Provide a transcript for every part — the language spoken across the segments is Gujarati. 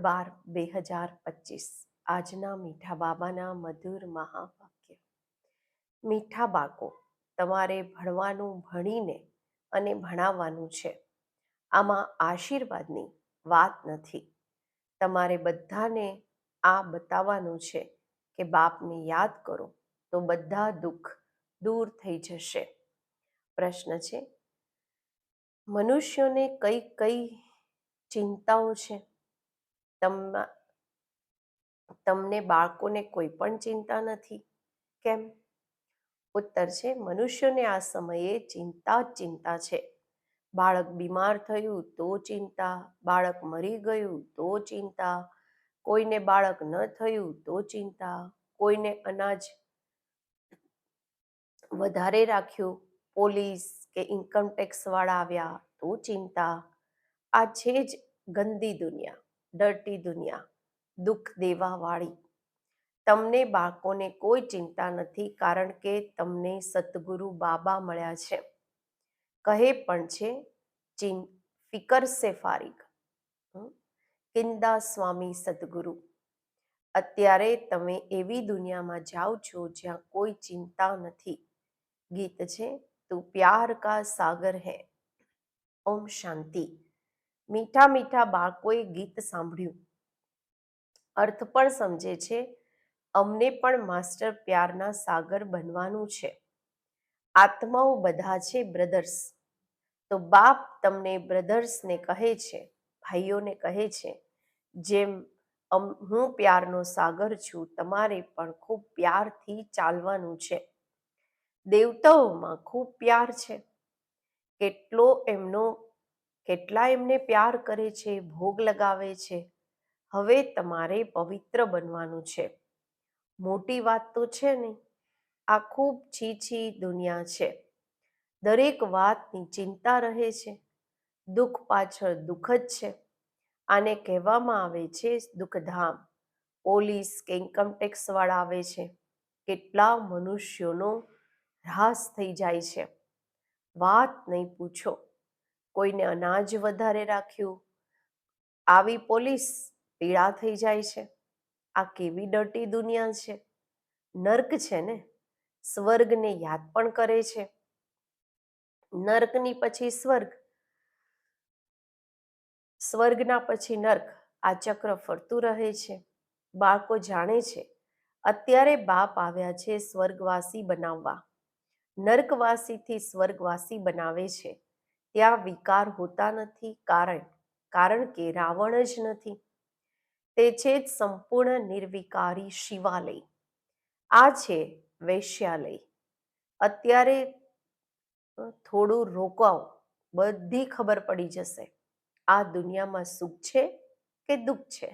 બાર બે હજાર પચીસ. આજના મીઠા બાબાના મધુર મહાવાક્ય. મીઠા બાળકો, તમારે ભણવાનું ભણીને અને ભણાવવાનું છે. આમાં આશીર્વાદની વાત નથી. તમારે બધાને આ બતાવવાનું છે કે બાપને યાદ કરો તો બધા દુઃખ દૂર થઈ જશે. પ્રશ્ન છે. મનુષ્યોને કઈ કઈ ચિંતાઓ છે? તમને બાળકોને કોઈ પણ ચિંતા નથી. કેમ? ઉત્તર છે, મનુષ્યને આ સમયે ચિંતા જ ચિંતા છે. બાળક બીમાર થયું તો ચિંતા, બાળક મરી ગયું તો ચિંતા, કોઈને બાળક ન થયું તો ચિંતા, કોઈને અનાજ વધારે રાખ્યું, પોલીસ કે ઇન્કમટેક્સવાળા વાળા આવ્યા તો ચિંતા. આ છે જ ગંદી દુનિયા. ડર્ટી દુનિયા, દુઃખ દેવા વાળી તમને બાળકોને કોઈ ચિંતા નથી કારણ કે તમને સતગુરુ બાબા મળ્યા છે. કહે પણ છે ચિન ફિકર સે ફારિક? કિંદા સ્વામી સદગુરુ. અત્યારે તમે એવી દુનિયામાં જાઓ છો જ્યાં કોઈ ચિંતા નથી. ગીત છે, તું પ્યાર કા સાગર હૈ. ઓમ શાંતિ. મીઠા મીઠા બાળકોએ ગીત સાંભળ્યું. અર્થ પણ સમજે છે. અમને પણ માસ્ટર પ્યારના સાગર બનવાનું છે. આત્માઓ બધા છે બ્રધર્સ. તો બાપ તમને બ્રધર્સને કહે છે, ભાઈઓને કહે છે, જેમ હું પ્યારનો સાગર છું, તમારે પણ ખૂબ પ્યારથી ચાલવાનું છે. દેવતાઓમાં ખૂબ પ્યાર છે. કેટલો એમનો કેટલા એમને પ્યાર કરે છે, ભોગ લગાવે છે. હવે તમારે પવિત્ર બનવાનું છે. મોટી વાત તો છે નહીં. આ ખૂબ છીછી દુનિયા છે. દરેક વાતની ચિંતા રહે છે. દુઃખ પાછળ દુઃખ જ છે. આને કહેવામાં આવે છે દુઃખધામ. પોલીસ કે ઇન્કમટેક્સવાળા વાળા આવે છે. કેટલા મનુષ્યોનો હ્રાસ થઈ જાય છે. વાત નહીં પૂછો. કોઈને અનાજ વધારે રાખ્યું, આવી પોલીસ પીળા થઈ જાય છે. આ કેવી ડટી દુનિયા છે. નર્ક છે ને, સ્વર્ગને યાદ પણ કરે છે. નર્કની પછી સ્વર્ગ, સ્વર્ગના પછી નર્ક, આ ચક્ર ફરતું રહે છે. બાળકો જાણે છે, અત્યારે બાપ આવ્યા છે સ્વર્ગવાસી બનાવવા. નર્કવાસીથી સ્વર્ગવાસી બનાવે છે. ત્યાં વિકાર હોતા નથી, કારણ કારણ કે રાવણ જ નથી. તે છે જ સંપૂર્ણ નિર્વિકારી શિવાલય. આ છે વૈશ્યાલય. અત્યારે થોડું રોકાવ, બધી ખબર પડી જશે. આ દુનિયામાં સુખ છે કે દુઃખ છે?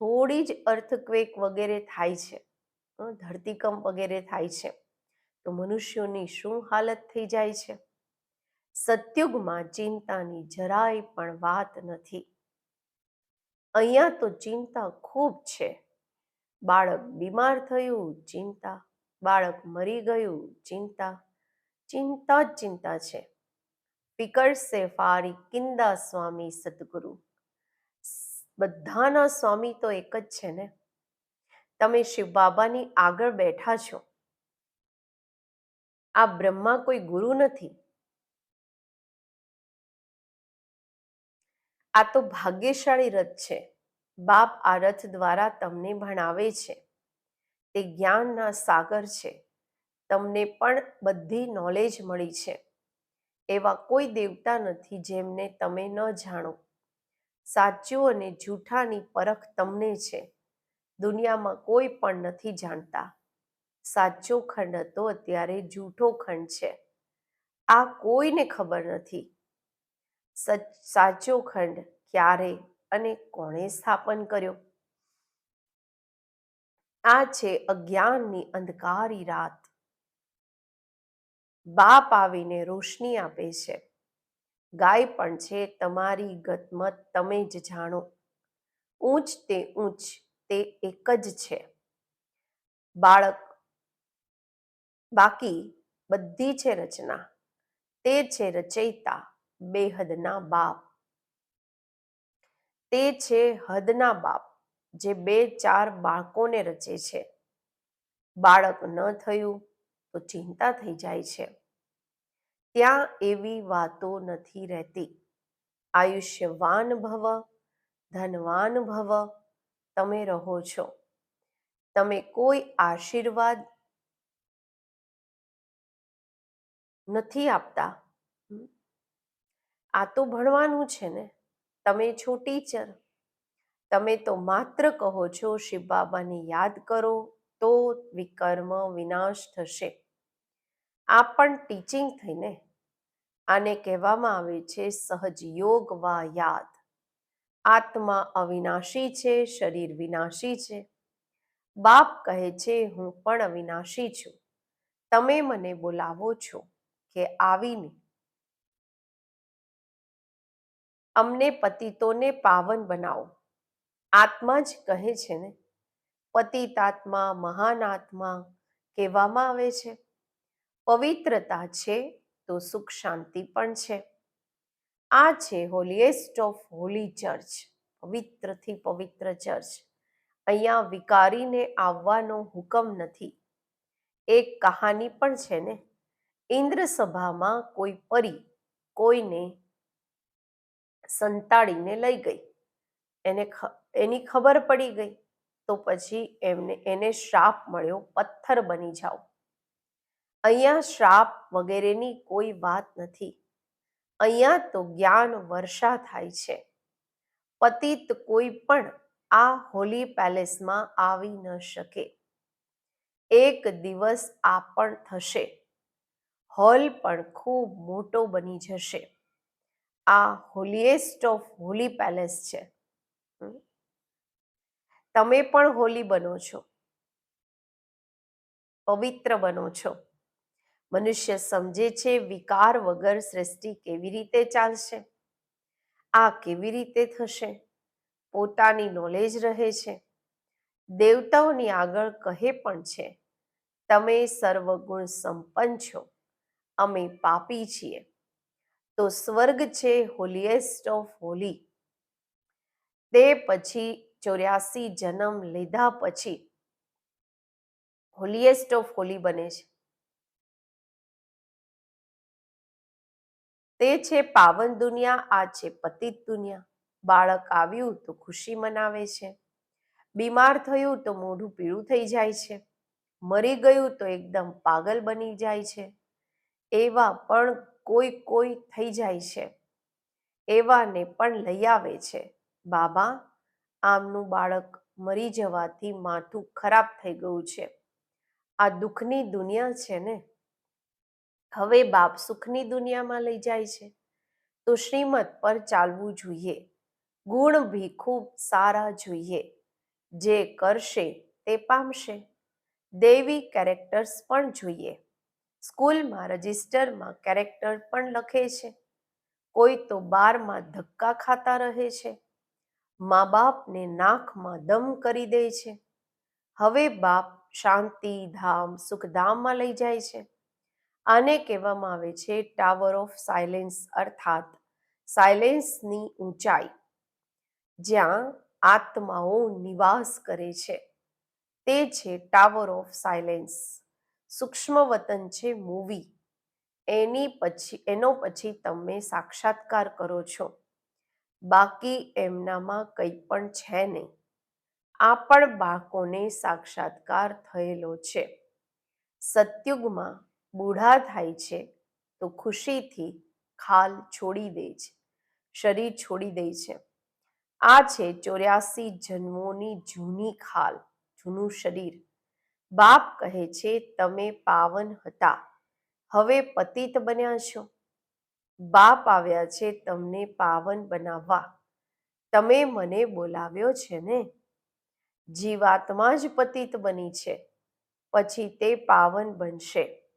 થોડી જ અર્થક્વેક વગેરે થાય છે. ધરતીકંપ વગેરે થાય છે. તો મનુષ્યોની શું હાલત થઈ જાય છે? સતયુગમાં ચિંતાની જરાય પણ વાત નથી. અહીંયા તો ચિંતા ખૂબ છે. બાળક બીમાર થયું, ચિંતા. બાળક મરી ગયું, ચિંતા. ચિંતા જ ચિંતા છે. ફિકર ફારી કિંદા સ્વામી સદગુરુ. બધાના સ્વામી તો એક જ છે ને? તમે શિવ બાબાની આગળ બેઠા છો. આ બ્રહ્મા કોઈ ગુરુ નથી. આ તો ભાગ્યશાળી રથ છે. બાપ આ રથ દ્વારા તમને ભણાવે છે. તે જ્ઞાનના સાગર છે. તમને પણ બધી નોલેજ મળી છે. એવા કોઈ દેવતા નથી જેમને તમે ન જાણો. સાચું અને જૂઠાની પરખ તમને છે. દુનિયામાં કોઈ પણ નથી જાણતા. સાચો ખંડ હતો અત્યારે જૂઠો ખંડ છે. આ કોઈને ખબર નથી. સચ- ખંડ ક્યારે અને કોણે સ્થાપન કર્યો? આ છે અજ્ઞાનની અંધકારી રાત. બાપ આવીને રોશની આપે છે. ગાય પણ છે તમારી ગતમત તમે જ જાણો. ઊંચ તે ઊંચ, તે એક જ છે. બાળક બાકી બધી છે રચના. તે છે રચયિતા. બેહદના બાપ. તે છે હદના બાપ, જે બે ચાર બાળકોને રચે છે. બાળક ન થયું તો ચિંતા થઈ જાય છે. ત્યાં એવી વાતો નથી રહેતી. આયુષ્યવાન ભવ, ધનવાન ભવ, તમે રહો છો. તમે કોઈ આશીર્વાદ નથી આપતા. આ તો ભણવાનું છે ને. તમે છો ટીચર. તમે તો માત્ર કહો છો શિવ બાબાને યાદ કરો તો વિકર્મ વિનાશ થશે. આ પણ ટીચિંગ થઈને. આને કહેવામાં આવે છે સહજ યોગ વા યાદ. આત્મા અવિનાશી છે, શરીર વિનાશી છે. બાપ કહે છે, હું પણ અવિનાશી છું. તમે મને બોલાવો છો કે આવીને અમને પતિતોને પાવન બનાવો. આત્મા જ કહે છે ને, પતિતાત્મા, મહાન આત્મા કહેવામાં આવે છે. પવિત્રતા છે તો સુખ શાંતિ પણ છે. આ છે હોલીએસ્ટ ઓફ હોલી ચર્ચ પવિત્રથી પવિત્ર ચર્ચ અહીંયા વિકારીને આવવાનો હુકમ નથી. એક કહાની પણ છે ને ઇન્દ્ર સભામાં કોઈ પરી કોઈને સંતાડીને લઈ ગઈ. એને એની ખબર પડી ગઈ, તો પછી એમને, એને શ્રાપ મળ્યો, પથ્થર બની જાઓ. અહીંયા શ્રાપ વગેરેની કોઈ વાત નથી. અહીંયા તો જ્ઞાન વર્ષા થાય છે. પતિત કોઈ પણ આ હોલી પેલેસમાં આવી ન શકે. એક દિવસ આ પણ થશે. હોલ પણ ખૂબ મોટો બની જશે. આ હોલીએસ્ટ ઓફ હોલી પેલેસ છે. તમે પણ હોલી બનો છો. પવિત્ર બનો છો. મનુષ્ય સમજે છે વિકાર વગર સૃષ્ટિ કેવી રીતે ચાલશે? આ કેવી રીતે થશે? પોતાની નોલેજ રહે છે. દેવતાઓની આગળ કહે પણ છે, તમે સર્વગુણ સંપન્ન છો. અમે પાપી છીએ. તો સ્વર્ગ છે હોલીએસ્ટ ઓફ હોલી. તે પછી ચોર્યાસી જન્મ લીધા પછી હોલીએસ્ટ ઓફ હોલી બને છે. તે છે પાવન દુનિયા, આ છે પતિત દુનિયા. બાળક આવ્યું તો ખુશી મનાવે છે. બીમાર થયું તો મોઢું પીળું થઈ જાય છે. મરી ગયું તો એકદમ પાગલ બની જાય છે. એવા પણ કોઈ કોઈ થઈ જાય છે. એવાને પણ લઈ આવે છે. બાબા, આમનું બાળક મરી જવાથી માથું ખરાબ થઈ ગયું છે. આ દુઃખની દુનિયા છે ને? હવે બાપ સુખની દુનિયામાં લઈ જાય છે. તો શ્રીમત પર ચાલવું જોઈએ. ગુણ ભી ખૂબ સારા જોઈએ. જે કરશે તે પામશે. દેવી કેરેક્ટર્સ પણ જોઈએ. સ્કૂલમાં રજિસ્ટરમાં કેરેક્ટર પણ લખે છે. કોઈ તો બારમાં ધક્કા ખાતા રહે છે. મા બાપને નાકમાં દમ કરી દે છે. હવે બાપ શાંતિ, ધામ, સુખધામમાં લઈ જાય છે. આને કહેવામાં આવે છે ટાવર ઓફ સાયલેન્સ અર્થાત સાયલેન્સની ઊંચાઈ, જ્યાં આત્માઓ નિવાસ કરે છે. તે છે ટાવર ઓફ સાયલેન્સ સૂક્ષ્મ વતન છે મૂવી. એની પછી, એનો પછી તમે સાક્ષાત્કાર કરો છો. બાકી એમનામાં કંઈ પણ છે નહીં. આ પણ બાળકોને સાક્ષાત્કાર થયેલો છે. સત્યુગમાં બૂઢા થાય છે તો ખુશીથી ખાલ છોડી દે છે, શરીર છોડી દે છે. આ છે ચોર્યાસી જન્મોની જૂની ખાલ, જૂનું શરીર. બાપ કહે છે, તમે પાવન હતા. હવે પતિત બન્યા છો. બાપ આવ્યા છે તમને પાવન બનાવવા. તમે મને બોલાવ્યો છે ને? જીવાત્મા જ પતિત બની છે. પછી તે પાવન બનશે.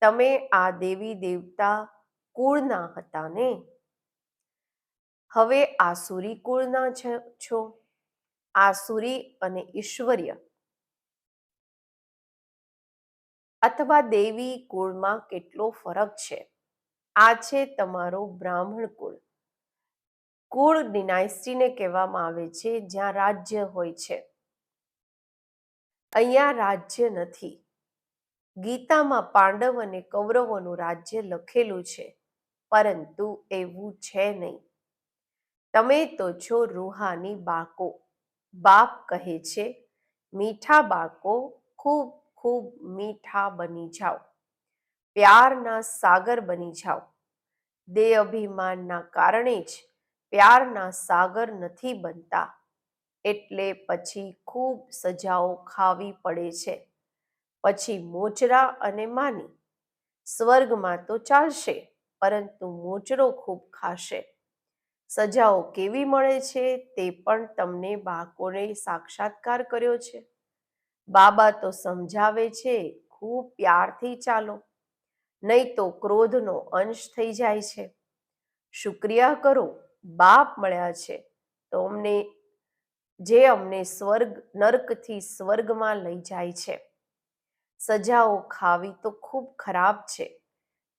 તમે આ દેવી દેવતા કુળના હતા ને? હવે આસુરી કુળના છે- આસુરી અને ઈશ્વર્ય અથવા દેવી કુળમાં કેટલો ફરક છે? આ છે તમારો બ્રાહ્મણ કુળ. કુળ ડિનાયસ્ટીને કહેવામાં આવે છે, જ્યાં રાજ્ય હોય છે. અહીંયા રાજ્ય નથી. ગીતામાં પાંડવ અને કૌરવોનું રાજ્ય લખેલું છે, પરંતુ એવું છે નહીં. તમે તો છો રૂહાની બાકો. બાપ કહે છે, મીઠા બાળકો ખૂબ ખૂબ મીઠા બની જાઓ. પ્યારના સાગર બની જાઓ. દેહ અભિમાનના કારણે જ પ્યારના સાગર નથી બનતા. એટલે પછી ખૂબ સજાઓ ખાવી પડે છે. પછી મોચરા અને માની. સ્વર્ગમાં તો ચાલશે, પરંતુ મોચરો ખૂબ ખાશે. સજાઓ કેવી મળે છે તે પણ તમને બાળકોને સાક્ષાત્કાર કર્યો છે. બાબા તો સમજાવે છે, ખૂબ પ્યારથી ચાલો. નહીં તો ક્રોધનો અંશ થઈ જાય છે. શુક્રિયા કરો, બાપ મળ્યા છે. તો અમને જે અમને સ્વર્ગ, નર્કથી સ્વર્ગમાં લઈ જાય છે. સજાઓ ખાવી તો ખૂબ ખરાબ છે.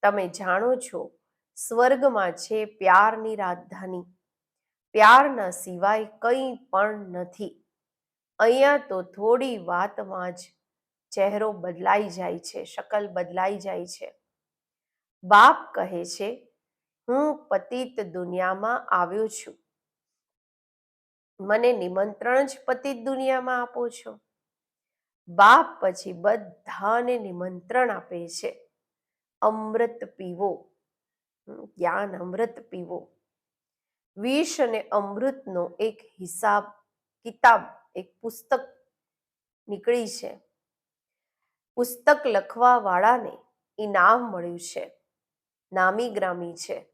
તમે જાણો છો, સ્વર્ગમાં છે પ્યારની રાજધાની. પ્યારના સિવાય કંઈ પણ નથી. અહીંયા તો થોડી વાતમાં જ ચહેરો બદલાઈ જાય છે, શકલ બદલાઈ જાય છે. બાપ કહે છે, હું પતિત દુનિયામાં આવ્યો છું. મને નિમંત્રણ જ પતિત દુનિયામાં આપો છો. બાપ પછી બધાને નિમંત્રણ આપે છે. અમૃત પીવો. જ્ઞાન અમૃત પીવો. વિષ અને અમૃતનો એક હિસાબ કિતાબ એક પુસ્તક નીકળી છે. પુસ્તક લખવા વાળાને ઇનામ મળ્યું છે. નામી ગ્રામી છે.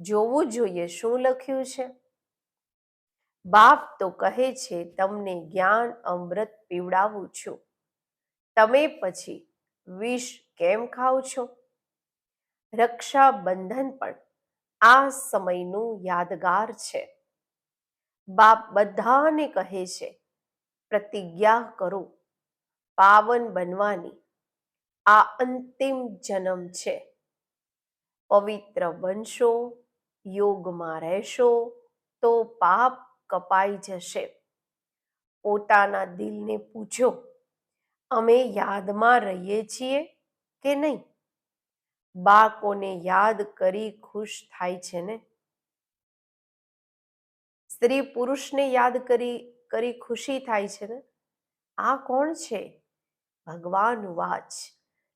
જોવું જોઈએ શું લખ્યું છે? બાપ તો કહે છે, તમને જ્ઞાન, અમૃત પીવડાવું છું. તમે પછી વિષ કેમ ખાઓ છો? રક્ષાબંધન પણ આ સમયનું યાદગાર છે. બાપ બધાને કહે છે, પ્રતિજ્ઞા કરો, પાવન બનવાની, આ અંતિમ જન્મ છે. પવિત્ર બનશો, યોગમાં રહેશો, તો પાપ કપાઈ જશે. પોતાના દિલને પૂછો, અમે યાદમાં રહીએ છીએ કે નહીં? બાળકોને યાદ કરી ખુશ થાય છે ને? સ્ત્રી પુરુષને યાદ કરી કરી ખુશી થાય છે ને? આ કોણ છે? ભગવાન વાચ,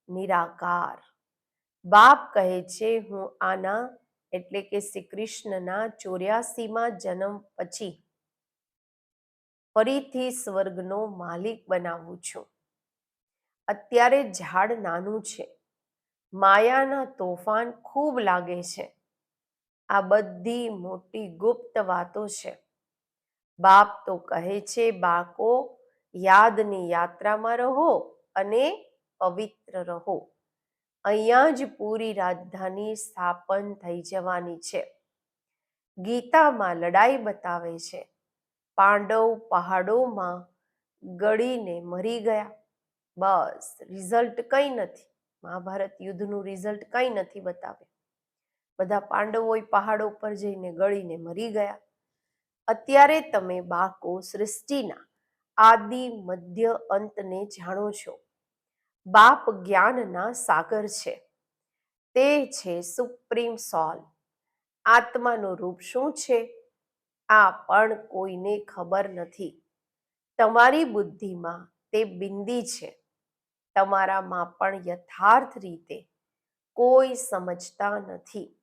નિરાકાર. બાપ કહે છે, હું આના, એટલે કે શ્રી કૃષ્ણના ચોર્યાસીમાં જન્મ પછી ફરીથી સ્વર્ગનો માલિક બનાવું છું. અત્યારે ઝાડ નાનું છે. માયાના તોફાન ખૂબ લાગે છે. આ બધી મોટી ગુપ્ત વાતો છે. બાપ તો કહે છે બાકો યાદની યાત્રામાં રહો અને પવિત્ર રહો. અહીંયા જ પૂરી રાજધાની સ્થાપન થઈ જવાની છે. ગીતામાં લડાઈ બતાવે છે. પાંડવ પહાડોમાં ગળીને મરી ગયા. બસ, રિઝલ્ટ કંઈ નથી. મહાભારત યુદ્ધનું રિઝલ્ટ કંઈ નથી બતાવે બધા પાંડવો પહાડો પર જઈને ગળીને મરી ગયા. અત્યારે તમે બાકો સૃષ્ટિના આદિ, મધ્ય અંતને જાણો છો. બાપ જ્ઞાનના સાગર છે. તે છે સુપ્રીમ સોલ. આત્માનું રૂપ શું છે? આ પણ કોઈને ખબર નથી. તમારી બુદ્ધિમાં તે બિંદી છે. તમારામાં પણ યથાર્થ રીતે કોઈ સમજતા નથી.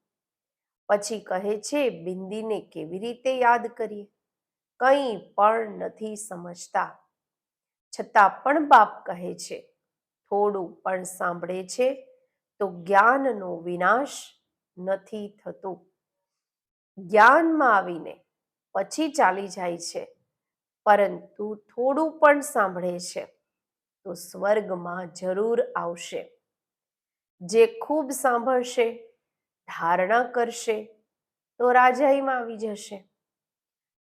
પછી કહે છે, બિંદીને કેવી રીતે યાદ કરીએ? કંઈ પણ નથી સમજતા. છતાં પણ બાપ કહે છે, થોડું પણ સાંભળે છે તો જ્ઞાનનો વિનાશ નથી થતો. જ્ઞાનમાં આવીને પછી ચાલી જાય છે, પરંતુ થોડું પણ સાંભળે છે તો સ્વર્ગમાં જરૂર આવશે. જે ખૂબ સાંભળશે ધારણા કરશે તો રાજાઈમાં આવી જશે.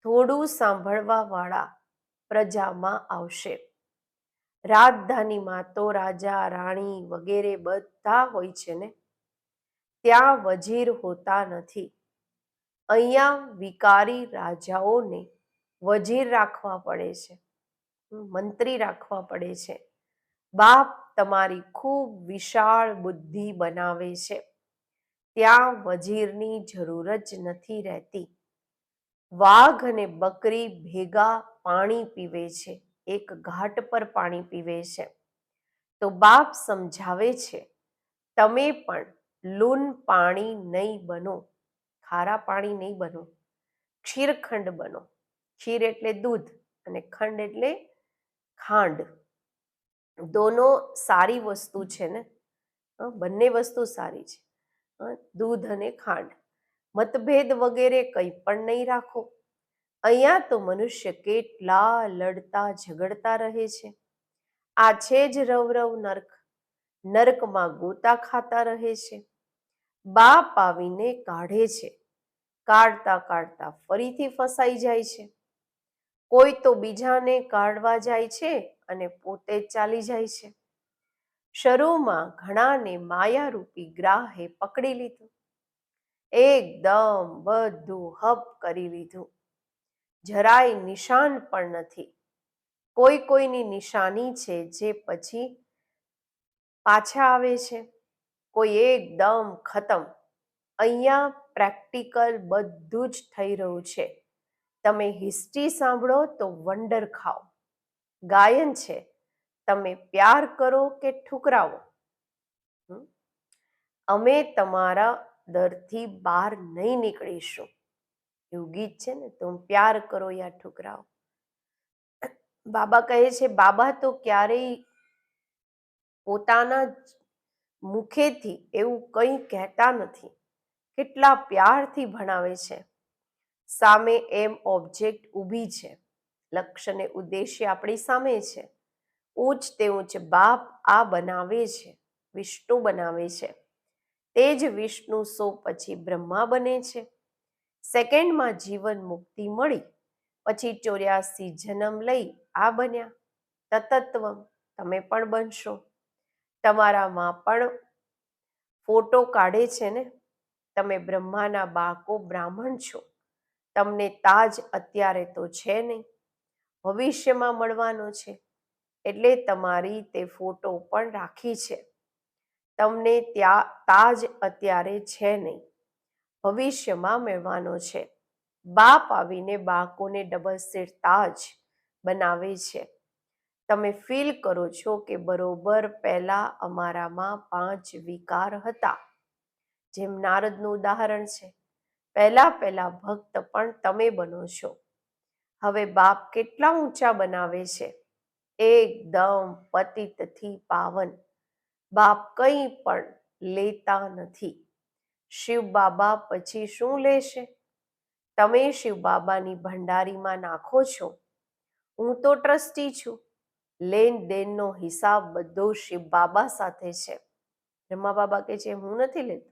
થોડું સાંભળવા વાળા પ્રજામાં આવશે. રાજધાનીમાં તો રાજા, રાણી વગેરે બધા હોય છે ને? ત્યાં વજીર હોતા નથી. અહીંયા વિકારી રાજાઓને વજીર રાખવા પડે છે. મંત્રી રાખવા પડે છે. બાપ તમારી ખૂબ વિશાળ બુદ્ધિ બનાવે છે. ત્યાં વજીરની જરૂર જ નથી રહેતી. વાઘ અને બકરી ભેગા પાણી પીવે છે, એક ઘાટ પર પાણી પીવે છે. તો બાપ સમજાવે છે, તમે પણ લૂન પાણી નહીં બનો, ખારા પાણી નહીં બનો ક્ષીરખંડ બનો. ખીર એટલે દૂધ અને ખંડ એટલે ખાંડ. દોનો સારી વસ્તુ છે ને? બંને વસ્તુ સારી છે. દૂધ અને ખાંડ. મતભેદ વગેરે કંઈ પણ નહીં રાખો. અહીંયા તો મનુષ્ય કેટલા લડતા, ઝઘડતા રહે છે. આ છે જ રવરવ નર્ક. નર્કમાં ગોતા ખાતા રહે છે. બાપ આવીને કાઢે છે. કાઢતા કાઢતા ફરીથી ફસાઈ જાય છે. કોઈ તો બીજાને કાઢવા જાય છે અને પોતે ચાલી જાય છે. શરૂમાં ઘણાને માયારૂપી ગ્રાહે પકડી લીધું. એકદમ બધું હપ કરી લીધું. જરાય નિશાન પણ નથી. કોઈ કોઈની નિશાની છે જે પછી પાછા આવે છે. કોઈ એકદમ ખતમ. અહીંયા પ્રેક્ટિકલ બધું જ થઈ રહ્યું છે. તમે હિસ્ટ્રી સાંભળો તો વંડર ખાઓ. ગાયન છે. તમે પ્યાર કરો કે ઠુકરાવો? અમે તમારા દરથી બહાર નહીં નીકળીશું. એવું ગીત છે ને, તમે પ્યાર કરો યા ઠુકરાવો. બાબા કહે છે, બાબા તો ક્યારેય પોતાના મુખેથી એવું કંઈ કહેતા નથી. કેટલા પ્યારથી ભણાવે છે. સામે એમ ઓબ્જેક્ટ ઊભી છે. લક્ષ્ય ને ઉદ્દેશ્ય આપણી સામે છે. ઊંચ તે ઊંચ બાપ આ બનાવે છે, વિષ્ણુ બનાવે છે. તે જ વિષ્ણુ સો પછી બ્રહ્મા બને છે. સેકન્ડમાં જીવન મુક્તિ મળી, પછી ચોર્યાસી જન્મ લઈ આ બન્યા. તતત્વમ, તમે પણ બનશો. તમારામાં પણ ફોટો કાઢે છે ને? તમે બ્રહ્માના બાકો બ્રાહ્મણ છો. તમને તાજ અત્યારે તો છે નહીં. ભવિષ્યમાં મળવાનો છે. એટલે તમારી તે ફોટો પણ રાખી છે. તમને ત્યાં તાજ અત્યારે છે નહીં. ભવિષ્યમાં મેળવાનો છે. બાપ આવીને બાળકોને ડબલ સીટ તાજ બનાવે છે. તમે ફીલ કરો છો કે બરોબર પહેલા અમારામાં પાંચ વિકાર હતા. જેમ નારદનું ઉદાહરણ છે. પહેલા પહેલા ભક્ત પણ તમે બનો છો. હવે બાપ કેટલા ઊંચા બનાવે છે. એકદમ પતિતથી પાવન. બાપ કંઈ પણ લેતા નથી. શિવ બાબા પછી શું લેશે? તમે શિવ બાબાની ભંડારીમાં નાખો છો? હું તો ટ્રસ્ટી છું. લેન દેનનો હિસાબ બધો શિવ બાબા સાથે છે. બ્રહ્મા બાબા કે છે, હું નથી લેતો.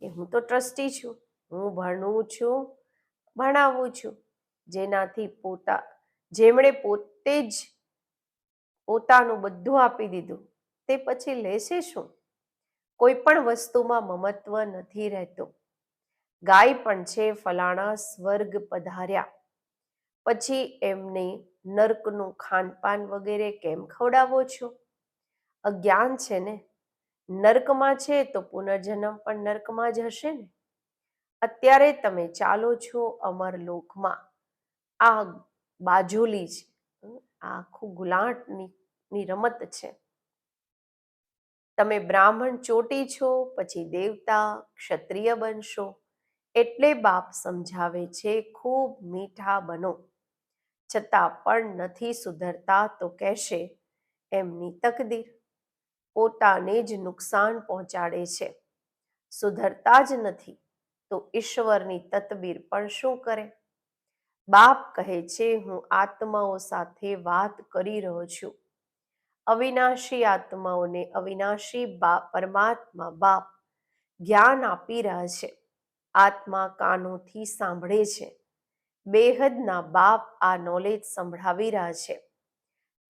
કે, હું તો ટ્રસ્ટી છું. હું ભણું છું, ભણાવું છું. જેનાથી પોતા, જેમણે પોતે જ પોતાનું બધું આપી દીધું. તે પછી લેશે શું? કોઈ પણ વસ્તુમાં મમત્વ નથી રહેતો. ગાય પણ છે ફલાણા સ્વર્ગ પધાર્યા. પછી એમને નર્કનું ખાનપાન વગેરે કેમ ખવડાવો છો? અજ્ઞાન છે ને? નર્કમાં છે તો પુનર્જન્મ પણ નર્કમાં જ હશે ને? અત્યારે તમે ચાલો છો અમર લોકમાં આ બાજુલી છે આખું ગુલાટની રમત છે. તમે બ્રાહ્મણ ચોટી છો, પછી દેવતા ક્ષત્રિય બનશો. એટલે બાપ સમજાવે છે, ખૂબ મીઠા બનો. છતાં પણ નથી સુધરતા તો કહેશે, એમની તકદીર. પોતાને જ નુકસાન પહોંચાડે છે. સુધરતા જ નથી, તો ઈશ્વરની તતબીર પણ શું કરે? બાપ કહે છે, હું આત્માઓ સાથે વાત કરી રહ્યો છું. અવિનાશી આત્માઓને અવિનાશી બાપ પરમાત્મા બાપ જ્ઞાન આપી રહ્યા છે. આત્મા કાનોથી સાંભળે છે. બેહદના બાપ આ નોલેજ સંભળાવી રહ્યા છે.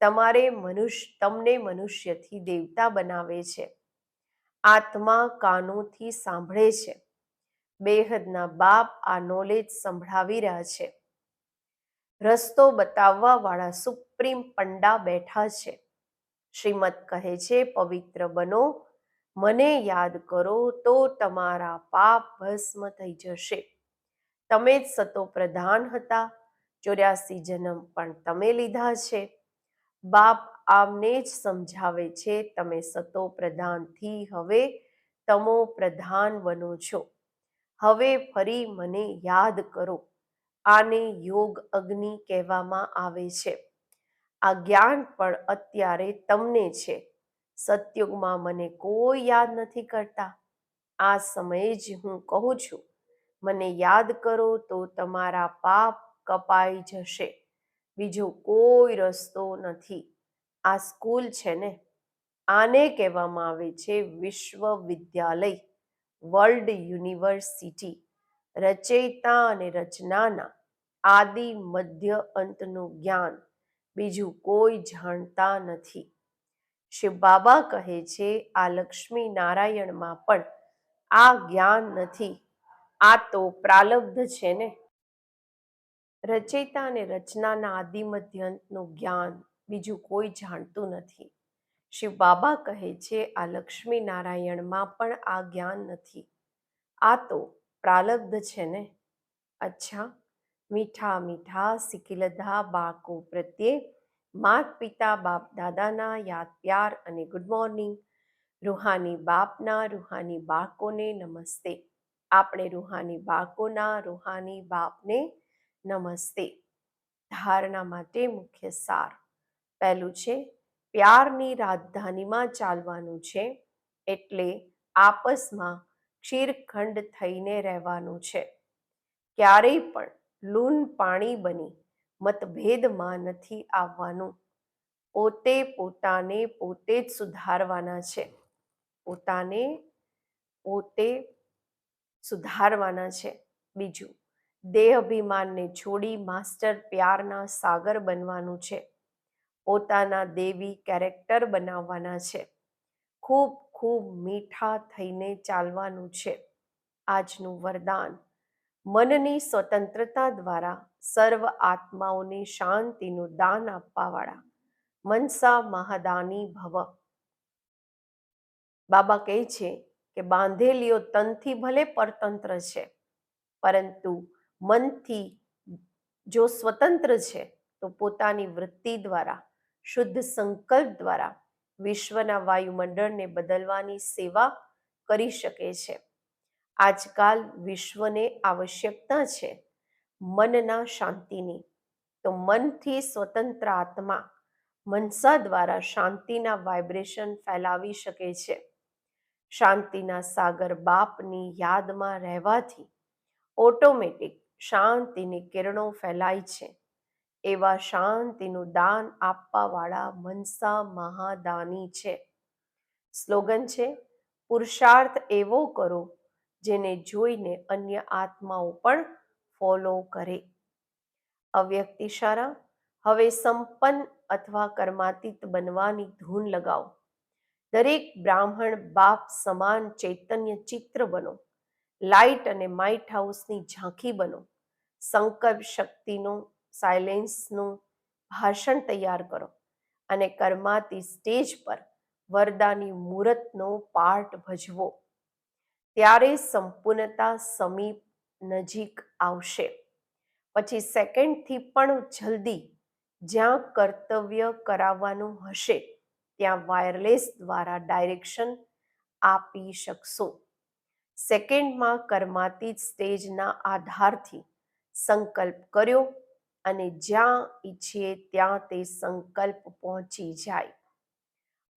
તમારે મનુષ્ય, તમને મનુષ્યથી દેવતા બનાવે છે. આત્મા કાનોથી સાંભળે છે. બેહદના બાપ આ નોલેજ સંભળાવી રહ્યા છે. રસ્તો બતાવવાવાળા સુપ્રીમ પંડા બેઠા છે. શ્રીમદ કહે છે, પવિત્ર બનો, મને યાદ કરો તો તમારા પાપ ભસ્મ થઈ જશે. તમે જ સતો પ્રધાન હતા, ચોર્યાસી જન્મ પણ તમે લીધા છે. બાપ આમને જ સમજાવે છે, તમે સતો પ્રધાનથી હવે તમો પ્રધાન બનો છો. હવે ફરી મને યાદ કરો. આને યોગ અગ્નિ કહેવામાં આવે છે. આ જ્ઞાન પણ અત્યારે તમને છે. સત્યુગમાં મને કોઈ યાદ નથી કરતા. આ સમયે જ હું કહું છું, મને યાદ કરો તો તમારા પાપ કપાઈ જશે. બીજો કોઈ રસ્તો નથી. આ સ્કૂલ છે ને? આને કહેવામાં આવે છે વિશ્વવિદ્યાલય, વર્લ્ડ યુનિવર્સિટી. રચયિતા અને રચનાના આદિ મધ્ય અંતનું જ્ઞાન બીજું કોઈ જાણતા નથી. શિવ બાબા કહે છે, આ લક્ષ્મી નારાયણમાં પણ આ જ્ઞાન નથી. આ તો પ્રાલબ્ધ છે ને? રચયિતા અને રચનાના આદિ મધ્યંતનું જ્ઞાન બીજું કોઈ જાણતું નથી. શિવ બાબા કહે છે, આ લક્ષ્મી નારાયણમાં પણ આ જ્ઞાન નથી. આ તો પ્રાલબ્ધ છે ને? અચ્છા. મીઠા મીઠા સિકિલધા બાળકો પ્રત્યે માત પિતા, બાપ દાદાના યાદ પ્યાર અને ગુડ મોર્નિંગ રૂહાની બાપના, રૂહાની બાળકોને નમસ્તે. આપણે રૂહાની બાળકોના રૂહાની બાપને નમસ્તે. ધારણા માટે મુખ્ય સાર. પહેલું છે, પ્યારની રાજધાનીમાં ચાલવાનું છે, એટલે આપસમાં ક્ષીરખંડ થઈને રહેવાનું છે. ક્યારેય પણ લૂન પાણી બની મતભેદમાં નથી આવવાનું. પોતે પોતાને પોતે જ સુધારવાના છે. પોતાને પોતે સુધારવાના છે. બીજું દેહ અભિમાનને છોડી માસ્ટર પ્યારના સાગર બનવાનું છે. પોતાના દેવી કેરેક્ટર બનાવવાના છે. ખૂબ ખૂબ મીઠા થઈને ચાલવાનું છે. આજનું વરદાન, મનની સ્વતંત્રતા દ્વારા સર્વ આત્માઓને શાંતિનું દાન આપવાવાળા મનસા મહાદાની ભવ. બાબા કહે છે કે બાંધેલીઓ તનથી ભલે પરતંત્ર છે, પરંતુ મનથી જો સ્વતંત્ર છે, તો પોતાની વૃત્તિ દ્વારા, શુદ્ધ સંકલ્પ દ્વારા વિશ્વના વાયુમંડળને બદલવાની સેવા કરી શકે છે. આજકાલ વિશ્વને આવશ્યકતા છે મનના શાંતિની. તો મનથી સ્વતંત્ર આત્મા મનસા દ્વારા શાંતિના વાઇબ્રેશન ફેલાવી શકે છે. શાંતિના સાગર બાપની યાદમાં રહેવાથી ઓટોમેટિક શાંતિની કિરણો ફેલાય છે. એવા શાંતિનું દાન આપવાવાળા મનસા મહાદાની છે. સ્લોગન છે, પુરુષાર્થ એવો કરો જેને જોઈને અન્ય આત્માઓ પણ ફોલો કરે. અવ્યક્ત ઇશારા હવે સંપન્ન અથવા કર્માતીત બનવાની ધૂન લગાવો. દરેક બ્રાહ્મણ બાપ સમાન ચૈતન્ય ચિત્ર બનો. લાઇટ અને માઇટ હાઉસની ઝાંખી બનો. સંકલ્પ શક્તિનું સાયલેન્સનું ભાષણ તૈયાર કરો અને કર્માતી સ્ટેજ પર વરદાની મુહૂર્તનો પાર્ટ ભજવો. ત્યારે સંપૂર્ણતા સમીપ નજીક આવશે. પછી સેકન્ડથી પણ જલ્દી જ્યાં કર્તવ્ય કરાવવાનું હશે, ત્યાં વાયરલેસ દ્વારા ડાયરેક્શન આપી શકશો. સેકન્ડમાં કર્માતીત સ્ટેજના આધારથી સંકલ્પ કર્યો. અને જ્યાં ઈચ્છીએ ત્યાં તે સંકલ્પ પહોંચી જાય.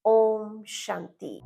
ઓમ શાંતિ.